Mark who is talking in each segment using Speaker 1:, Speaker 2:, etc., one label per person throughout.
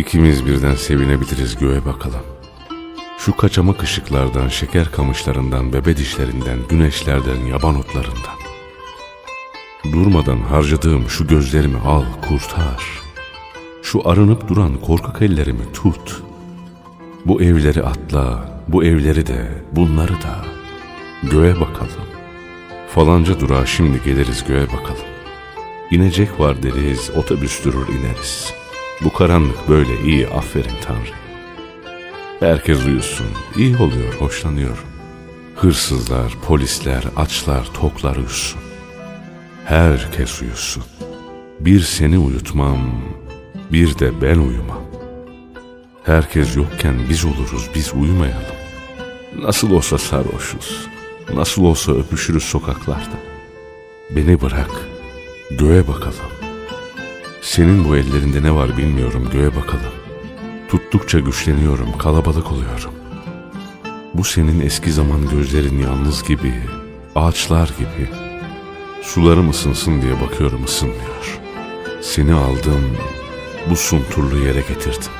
Speaker 1: İkimiz birden sevinebiliriz göğe bakalım. Şu kaçamak ışıklardan, şeker kamışlarından, bebe dişlerinden, güneşlerden, yaban otlarından. Durmadan harcadığım şu gözlerimi al, kurtar. Şu arınıp duran korkak ellerimi tut. Bu evleri atla, bu evleri de, bunları da. Göğe bakalım. Falanca durağa şimdi geliriz göğe bakalım. İnecek var deriz, otobüs durur ineriz. Bu karanlık böyle iyi, aferin Tanrı. Herkes uyusun, iyi oluyor, hoşlanıyorum. Hırsızlar, polisler, açlar, toklar uyusun. Herkes uyusun. Bir seni uyutmam, bir de ben uyumam. Herkes yokken biz oluruz, biz uyumayalım. Nasıl olsa sarhoşuz, nasıl olsa öpüşürüz sokaklarda. Beni bırak, göğe bakalım. Senin bu ellerinde ne var bilmiyorum, göğe bakalım. Tuttukça güçleniyorum, kalabalık oluyorum. Bu senin eski zaman gözlerin yalnız gibi, ağaçlar gibi. Sularım ısınsın diye bakıyorum ısınmıyor. Seni aldım, bu sunturlu yere getirdim.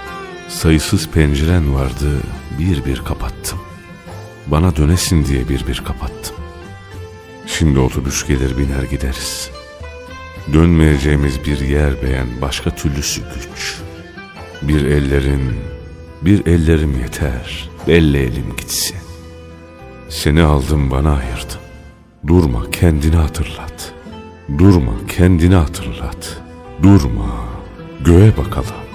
Speaker 1: Sayısız penceren vardı, bir bir kapattım. Bana dönesin diye bir bir kapattım. Şimdi otobüs gelir biner gideriz. Dönmeyeceğimiz bir yer beğen başka türlüsü güç. Bir ellerin, bir ellerim yeter, belli elim gitsin. Seni aldım bana ayırdım. Durma kendini hatırlat. Durma kendini hatırlat. Durma göğe bakalım.